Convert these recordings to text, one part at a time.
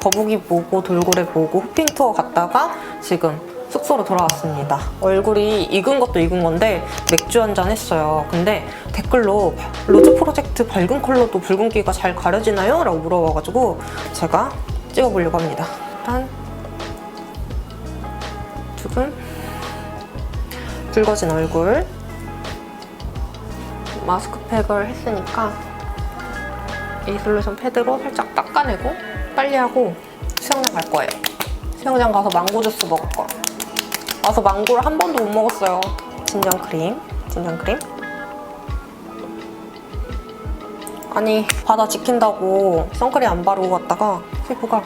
거북이 보고 돌고래 보고 호핑 투어 갔다가 지금 숙소로 돌아왔습니다. 얼굴이 익은 것도 익은 건데 맥주 한 잔 했어요. 근데 댓글로 로즈 프로젝트 밝은 컬러도 붉은기가 잘 가려지나요? 라고 물어봐가지고 제가 찍어보려고 합니다. 일단 조금 붉어진 얼굴 마스크팩을 했으니까 이 솔루션 패드로 살짝 닦아내고 빨리 하고 수영장 갈 거예요. 수영장 가서 망고 주스 먹을 거야. 와서 망고를 한 번도 못 먹었어요. 진정 크림, 진정 크림. 아니 바다 지킨다고 선크림 안 바르고 갔다가 피부가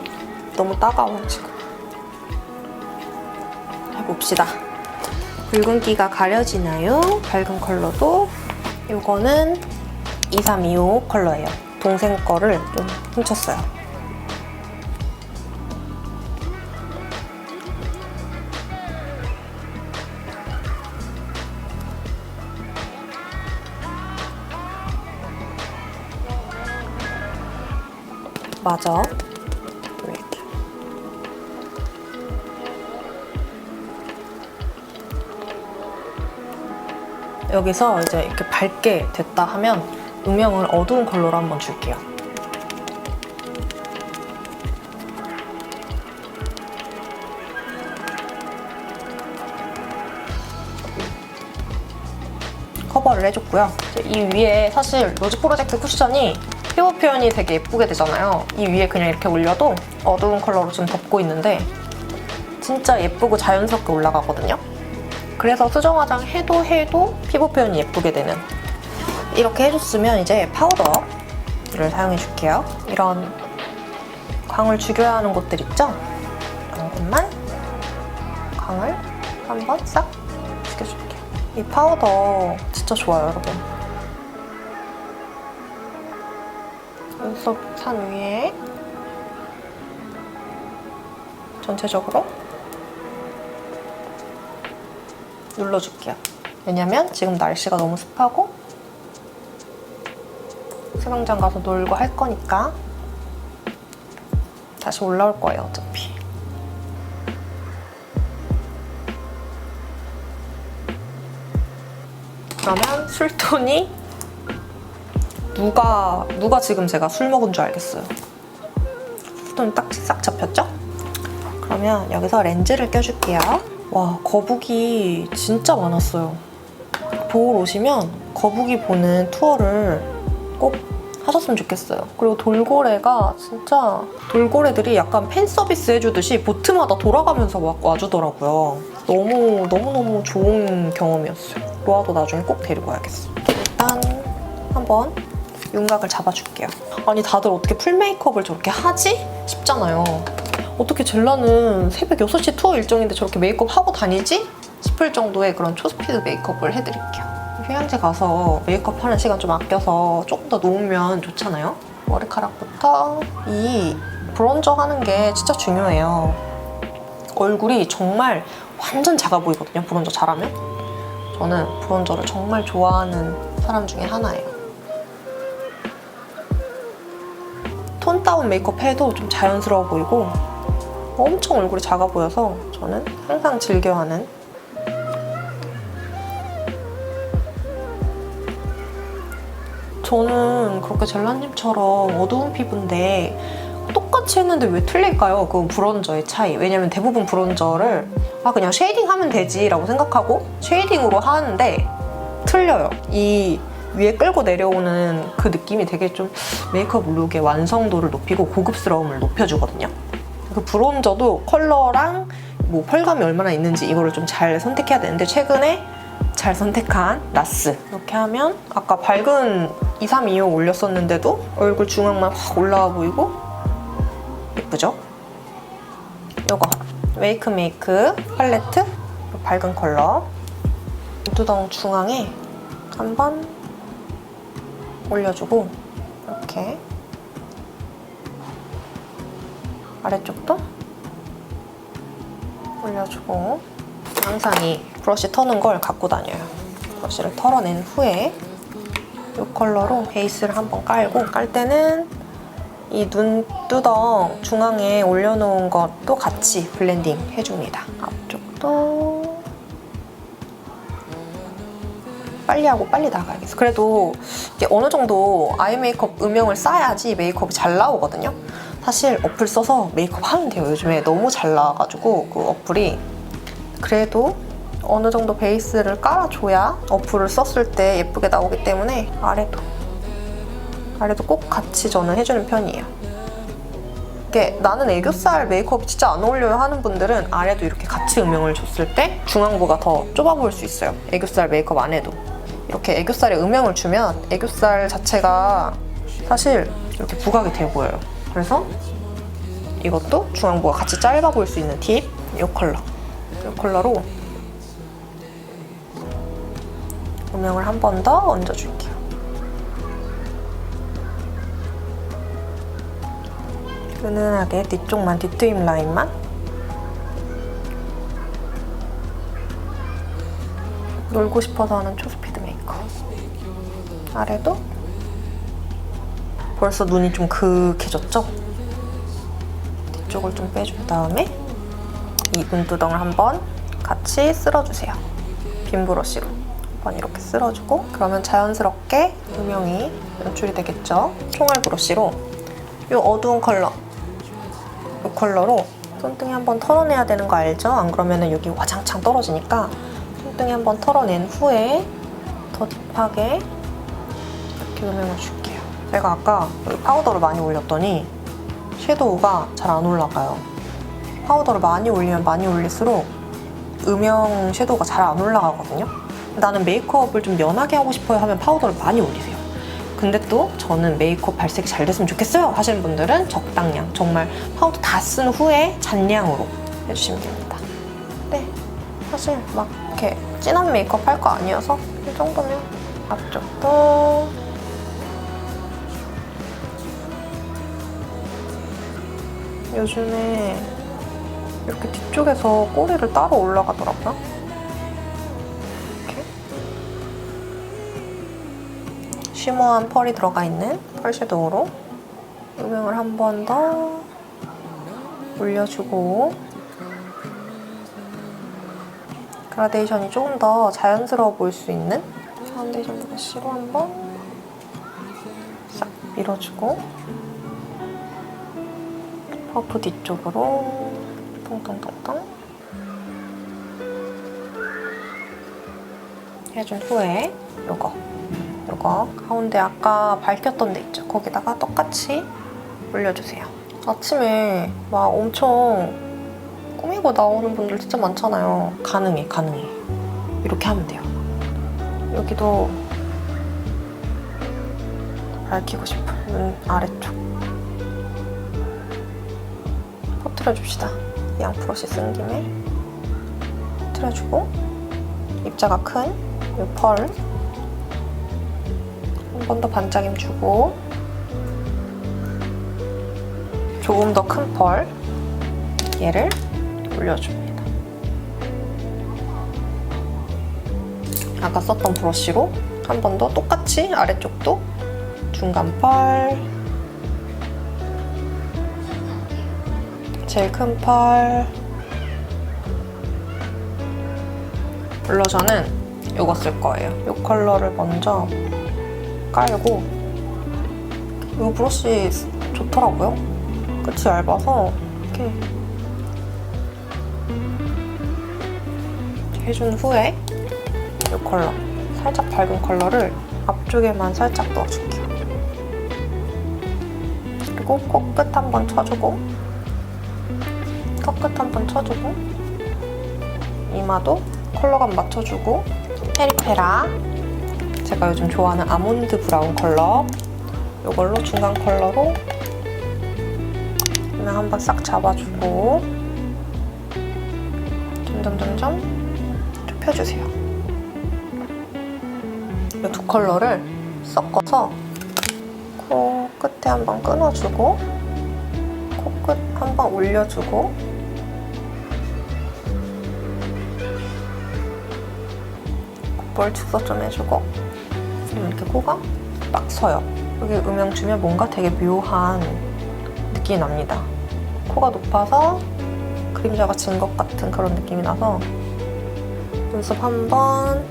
너무 따가워 지금. 해봅시다. 붉은기가 가려지나요? 밝은 컬러도 이거는 2325 컬러예요. 동생 거를 좀 훔쳤어요. 이렇게. 여기서 이제 이렇게 밝게 됐다 하면 음영을 어두운 컬러로 한번 줄게요. 커버를 해줬고요. 이 위에 사실 로즈 프로젝트 쿠션이 피부 표현이 되게 예쁘게 되잖아요. 이 위에 그냥 이렇게 올려도 어두운 컬러로 좀 덮고 있는데 진짜 예쁘고 자연스럽게 올라가거든요. 그래서 수정 화장 해도 해도 피부 표현이 예쁘게 되는 이렇게 해줬으면 이제 파우더를 사용해 줄게요. 이런 광을 죽여야 하는 곳들 있죠? 이런 곳만 광을 한번 싹 죽여줄게요. 이 파우더 진짜 좋아요, 여러분. 눈썹 산 위에 전체적으로 눌러줄게요. 왜냐면 지금 날씨가 너무 습하고 수영장 가서 놀고 할 거니까 다시 올라올 거예요, 어차피. 그러면 술톤이 누가 누가 지금 제가 술 먹은 줄 알겠어요. 술톤이 딱싹 잡혔죠? 그러면 여기서 렌즈를 껴줄게요. 와 거북이 진짜 많았어요. 보러 오시면 거북이 보는 투어를 꼭 하셨으면 좋겠어요. 그리고 돌고래가 진짜 돌고래들이 약간 팬 서비스 해주듯이 보트마다 돌아가면서 막 와주더라고요. 너무 너무 너무 좋은 경험이었어요. 로아도 나중에 꼭 데리고 와야겠어. 일단 한번 윤곽을 잡아줄게요. 아니 다들 어떻게 풀 메이크업을 저렇게 하지? 싶잖아요. 어떻게 젤라는 새벽 6시 투어 일정인데 저렇게 메이크업 하고 다니지? 싶을 정도의 그런 초스피드 메이크업을 해드릴게요. 휴양지 가서 메이크업 하는 시간 좀 아껴서 조금 더 놓으면 좋잖아요. 머리카락부터 이 브론저 하는 게 진짜 중요해요. 얼굴이 정말 완전 작아 보이거든요. 브론저 잘하면. 저는 브론저를 정말 좋아하는 사람 중에 하나예요. 톤 다운 메이크업 해도 좀 자연스러워 보이고 엄청 얼굴이 작아 보여서 저는 항상 즐겨하는 저는 그렇게 젤라님처럼 어두운 피부인데 똑같이 했는데 왜 틀릴까요? 그 브론저의 차이. 왜냐면 대부분 브론저를 아 그냥 쉐이딩 하면 되지라고 생각하고 쉐이딩으로 하는데 틀려요. 이 위에 끌고 내려오는 그 느낌이 되게 좀 메이크업 룩의 완성도를 높이고 고급스러움을 높여주거든요. 그 브론저도 컬러랑 뭐 펄감이 얼마나 있는지 이거를 좀 잘 선택해야 되는데 최근에 잘 선택한 나스 이렇게 하면 아까 밝은 2325 올렸었는데도 얼굴 중앙만 확 올라와 보이고 예쁘죠? 요거 웨이크 메이크 팔레트 밝은 컬러 눈두덩 중앙에 한번 올려주고 이렇게 아래쪽도 올려주고 항상 이 브러쉬 터는 걸 갖고 다녀요. 브러쉬를 털어낸 후에 이 컬러로 베이스를 한번 깔고 깔 때는 이 눈두덩 중앙에 올려놓은 것도 같이 블렌딩 해줍니다. 앞쪽도 빨리 하고 빨리 나가야겠어. 그래도 이게 어느 정도 아이 메이크업 음영을 쌓아야지 메이크업이 잘 나오거든요. 사실 어플 써서 메이크업 하면 돼요. 요즘에 너무 잘 나와가지고 그 어플이 그래도 어느 정도 베이스를 깔아줘야 어플을 썼을 때 예쁘게 나오기 때문에 아래도 아래도 꼭 같이 저는 해주는 편이에요. 이게 나는 애교살 메이크업이 진짜 안 어울려요 하는 분들은 아래도 이렇게 같이 음영을 줬을 때 중앙부가 더 좁아 보일 수 있어요. 애교살 메이크업 안 해도. 이렇게 애교살에 음영을 주면 애교살 자체가 사실 이렇게 부각이 돼 보여요. 그래서 이것도 중앙부가 같이 짧아 보일 수 있는 팁. 이 컬러. 이 컬러로 음영을 한 번 더 얹어줄게요. 은은하게 뒤쪽만 뒤트임 라인만? 놀고 싶어서 하는 초스피드 메이크업 아래도? 벌써 눈이 좀 그윽해졌죠? 뒤쪽을 좀 빼준 다음에 이 눈두덩을 한번 같이 쓸어주세요. 빈 브러쉬로. 한번 이렇게 쓸어주고 그러면 자연스럽게 음영이 연출이 되겠죠? 총알 브러쉬로. 이 어두운 컬러 이 컬러로 손등에 한번 털어내야 되는 거 알죠? 안 그러면 여기 와장창 떨어지니까 손등에 한번 털어낸 후에 더 딥하게 이렇게 음영을 줄게요. 제가 아까 파우더를 많이 올렸더니 섀도우가 잘 안 올라가요. 파우더를 많이 올리면 많이 올릴수록 음영 섀도우가 잘 안 올라가거든요. 나는 메이크업을 좀 연하게 하고 싶어요 하면 파우더를 많이 올리세요. 근데 또 저는 메이크업 발색이 잘 됐으면 좋겠어요. 하시는 분들은 적당량 정말 파우더 다 쓴 후에 잔량으로 해주시면 됩니다. 네. 사실 막 이렇게 진한 메이크업 할 거 아니어서 이 정도면 앞쪽도 요즘에 이렇게 뒤쪽에서 꼬리를 따로 올라가더라고요 쉬머한 펄이 들어가 있는 펄 섀도우로 음영을 한 번 더 올려주고 그라데이션이 조금 더 자연스러워 보일 수 있는 파운데이션 브러쉬로 한번 싹 밀어주고 퍼프 뒤쪽으로 통통통통 해준 후에 요거 요거 가운데 아까 밝혔던 데 있죠? 거기다가 똑같이 올려주세요. 아침에 막 엄청 꾸미고 나오는 분들 진짜 많잖아요. 가능해, 가능해. 이렇게 하면 돼요. 여기도 밝히고 싶은 눈 아래쪽. 퍼트려줍시다. 양 브러쉬 쓴 김에 퍼트려주고 입자가 큰 이 펄 한 번 더 반짝임 주고 조금 더 큰 펄 얘를 올려줍니다. 아까 썼던 브러쉬로 한 번 더 똑같이 아래쪽도 중간 펄 제일 큰 펄 블러셔는 이거 쓸 거예요. 이 컬러를 먼저 깔고 이 브러쉬 좋더라고요. 끝이 얇아서 이렇게 해준 후에 이 컬러 살짝 밝은 컬러를 앞쪽에만 살짝 넣어줄게요. 그리고 코끝 한 번 쳐주고 턱끝 한 번 쳐주고 이마도 컬러감 맞춰주고 페리페라 제가 요즘 좋아하는 아몬드 브라운 컬러 이걸로 중간 컬러로 그냥 한번 싹 잡아주고 점점점점 좁혀주세요. 이 두 컬러를 섞어서 코 끝에 한번 끊어주고 코끝 한번 올려주고 콧볼 축소 좀 해주고 지금 이렇게 코가 딱 서요. 여기 음영 주면 뭔가 되게 묘한 느낌이 납니다. 코가 높아서 그림자가 진 것 같은 그런 느낌이 나서 눈썹 한번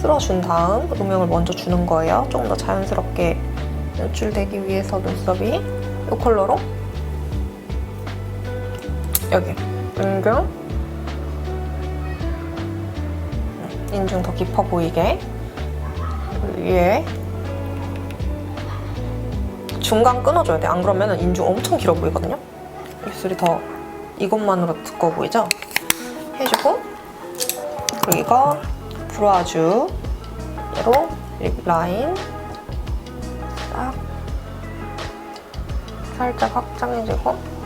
쓸어준 다음 음영을 먼저 주는 거예요. 조금 더 자연스럽게 연출되기 위해서 눈썹이 이 컬러로 여기 인중 인중 더 깊어 보이게 위에 중간 끊어줘야 돼. 안 그러면 인중 엄청 길어 보이거든요. 입술이 더 이것만으로 두꺼워 보이죠? 해주고 그리고 이거 브라주 얘로 립 라인 딱 살짝 확장해주고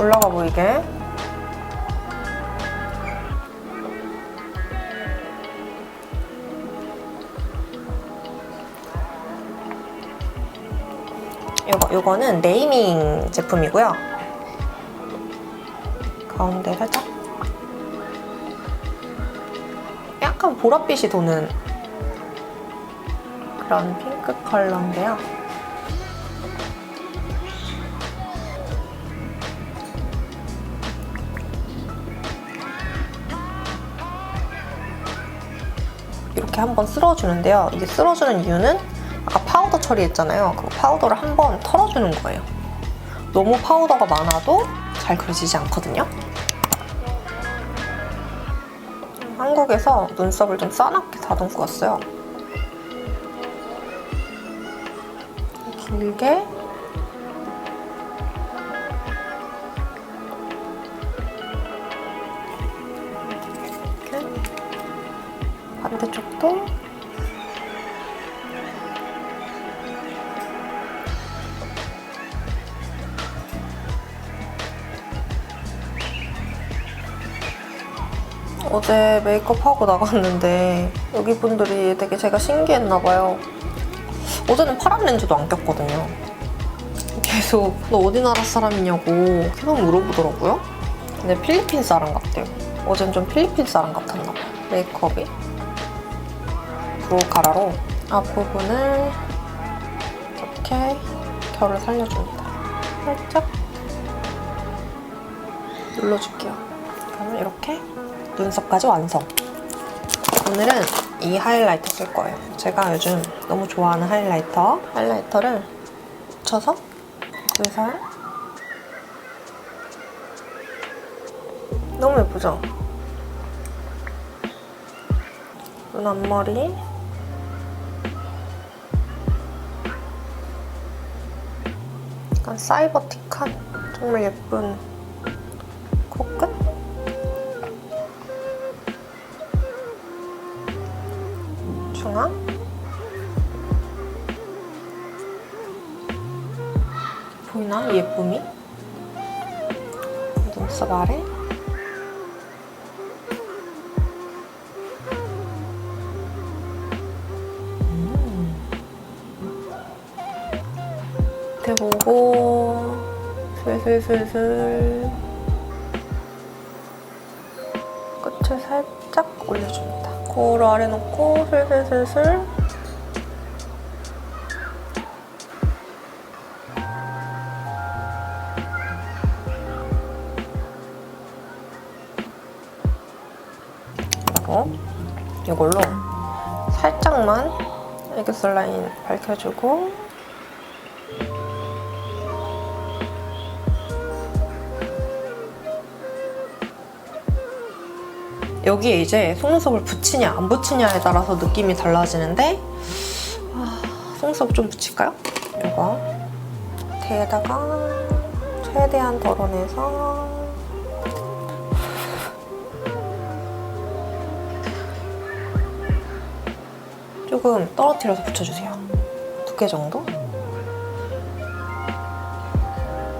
올라가 보이게 요거, 요거는 네이밍 제품이고요. 가운데 살짝 약간 보랏빛이 도는 그런 핑크 컬러인데요. 이렇게 한번 쓸어주는데요. 이게 쓸어주는 이유는 아까 파우더 처리했잖아요. 그 파우더를 한번 털어주는 거예요. 너무 파우더가 많아도 잘 그려지지 않거든요. 한국에서 눈썹을 좀 싸납게 다듬고 왔어요. 길게 반대쪽도 어제 메이크업 하고 나갔는데 여기 분들이 되게 제가 신기했나 봐요. 어제는 파란 렌즈도 안 꼈거든요. 계속 너 어디 나라 사람이냐고 계속 물어보더라고요. 근데 필리핀 사람 같대요. 어젠 좀 필리핀 사람 같았나 봐. 메이크업이. 브로우 카라로 앞부분을 이렇게 결을 살려줍니다. 살짝 눌러줄게요. 그러면 이렇게 눈썹까지 완성. 오늘은 이 하이라이터 쓸 거예요. 제가 요즘 너무 좋아하는 하이라이터. 하이라이터를 묻혀서 눈살. 너무 예쁘죠? 눈 앞머리. 약간 사이버틱한 정말 예쁜 코끝? 중앙 보이나? 이 예쁨이? 눈썹 아래 보고 슬슬슬슬. 끝을 살짝 올려줍니다. 거울 아래 놓고 슬슬슬슬. 이걸로 살짝만 애교살 라인 밝혀주고 여기에 이제 속눈썹을 붙이냐 안 붙이냐에 따라서 느낌이 달라지는데 아, 속눈썹 좀 붙일까요? 이거 대에다가 최대한 덜어내서 조금 떨어뜨려서 붙여주세요. 두개 정도?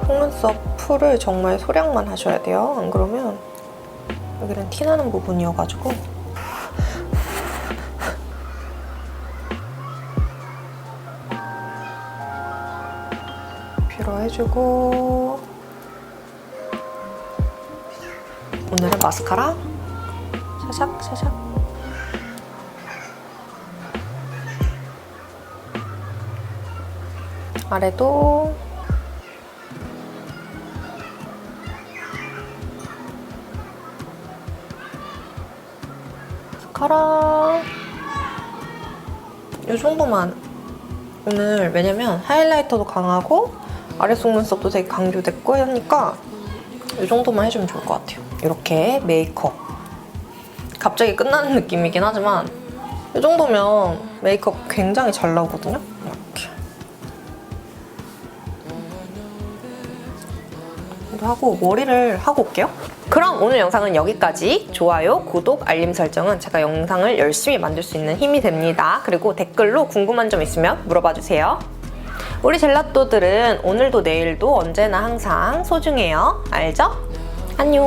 속눈썹 풀을 정말 소량만 하셔야 돼요. 안 그러면 여기는 티나는 부분이어가지고. 뷰러 해주고. 오늘은 마스카라. 샤샥 샤샥 아래도 이 정도만 오늘 왜냐면 하이라이터도 강하고 아래 속눈썹도 되게 강조됐고 하니까 이 정도만 해주면 좋을 것 같아요. 이렇게 메이크업. 갑자기 끝나는 느낌이긴 하지만 이 정도면 메이크업 굉장히 잘 나오거든요. 하고 머리를 하고 올게요. 그럼 오늘 영상은 여기까지. 좋아요, 구독, 알림 설정은 제가 영상을 열심히 만들 수 있는 힘이 됩니다. 그리고 댓글로 궁금한 점 있으면 물어봐 주세요. 우리 젤라또들은 오늘도 내일도 언제나 항상 소중해요. 알죠? 안녕.